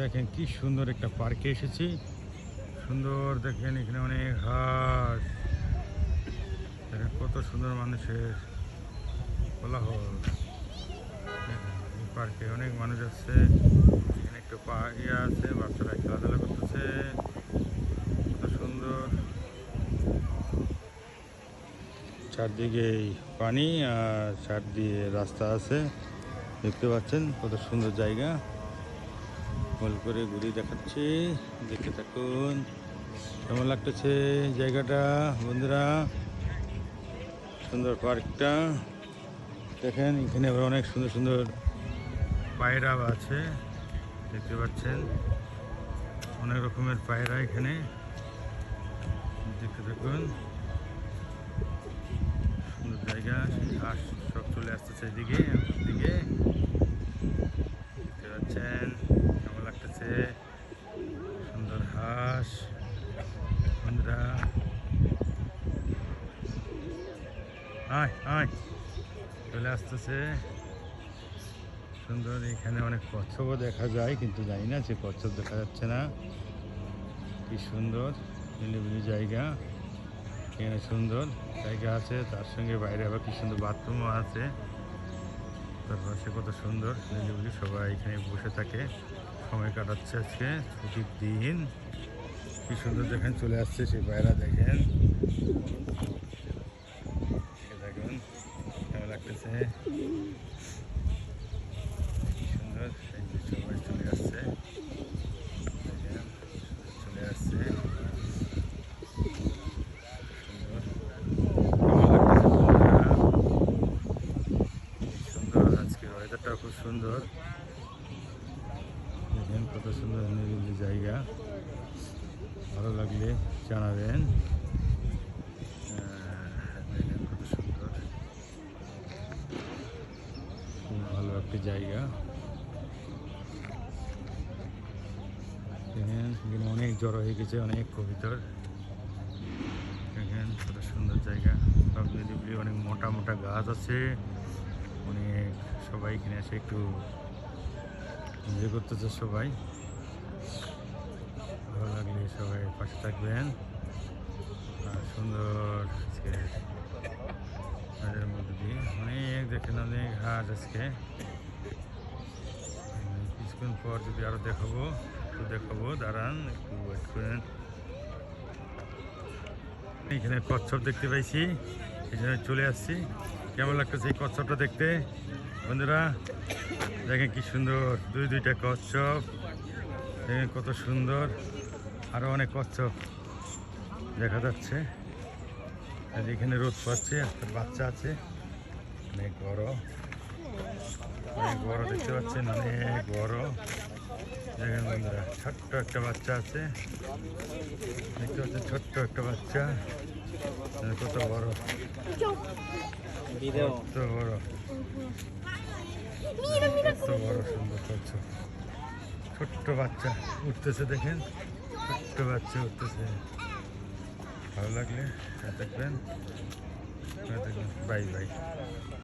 দেখেন কি সুন্দর একটা পার্কে এসেছি। সুন্দর দেখেন এখানে অনেক হাঁস দেখেন কত সুন্দর মানুষের কোলাহল। পার্কে অনেক মানুষ আছে। এখানে একটু পা ইয়ে আছে, বাচ্চারা খেলাধুলা করতেছে। কত সুন্দর। চারদিকে পানি আর চার দিয়ে রাস্তা আছে। দেখতে পাচ্ছেন কত সুন্দর জায়গা। গোল করে ঘুরে দেখাচ্ছি। দেখতে থাকুন। কেমন লাগতেছে জায়গাটা, বন্ধুরা? সুন্দর পার্কটা। দেখেন, এখানে আবার অনেক সুন্দর সুন্দর পায়রা আছে। দেখতে পাচ্ছেন, অনেক রকমের পায়রা এখানে। দেখতে থাকুন। সুন্দর জায়গা, ঘাস সব চলে আসতেছে এদিকে দিকে দেখতে পাচ্ছেন কেমন লাগতেছে সুন্দর হাঁস বন্ধুরা। আয় আয়। চলে আসতেছে। সুন্দর, এখানে অনেক কচ্ছপও দেখা যায়, কিন্তু জানি না যে কচ্ছপ দেখা যাচ্ছে না। কি সুন্দর নিলিবিলি জায়গা। এখানে সুন্দর জায়গা আছে, তার সঙ্গে বাইরে আবার কি সুন্দর বাথরুমও আছে। তার পাশে কত সুন্দর নিলিবিলি সবাই এখানে বসে থাকে। সময় কাটাচ্ছে আজকে, ছুটির দিন। কি সুন্দর দেখেন, চলে আসছে সেই বাইরা দেখেন। দেখুন, কেমন লাগতেছে? সুন্দর চলে আসছে। চলে আসছে। সুন্দর আজকের খুব সুন্দর। দেখেন কত সুন্দর নিরিবিলি জায়গা। ভালো লাগলে জানাবেন। কত সুন্দর খুব ভালো একটি জায়গা। দেখেন অনেক জড়ো হয়ে গেছে, অনেক কবিতর। দেখেন, কত সুন্দর জায়গা। সব নিরিবিলি অনেক মোটা মোটা গাছ আছে। অনেক সবাই এখানে এসে একটু এনজয় করতেছে সবাই। পাশে থাকবেন। আর সুন্দর আজকে। মধ্যে দিয়ে অনেক দেখেন, অনেক হাট আজকে। কিছুক্ষণ পর যদি আরও দেখাবো, একটু দেখাবো, দাঁড়ান, একটু ওয়েট করেন। এখানে কচ্ছপ দেখতে পাইছি এখানে চলে আসছি। কেমন লাগতেছে এই কচ্ছপটা দেখতে? বন্ধুরা, দেখেন কি সুন্দর, দুই দুইটা কচ্ছপ। দেখেন কত সুন্দর। আরও অনেক কচ্ছপ দেখা যাচ্ছে। আর এখানে রোদ পাচ্ছে, একটা বাচ্চা আছে। অনেক বড়। অনেক বড় দেখতে পাচ্ছেন, অনেক বড়। দেখেন বন্ধুরা, ছোট্ট একটা বাচ্চা আছে। দেখতে পাচ্ছেন, ছোট্ট একটা বাচ্চা। কত বড়। কত বড়। কত বড় সুন্দর কচ্ছপ ছোট্ট বাচ্চা উঠতেছে দেখেন। ছোট্ট বাচ্চা উঠতেছে। ভালো লাগলে দেখবেন। Bye bye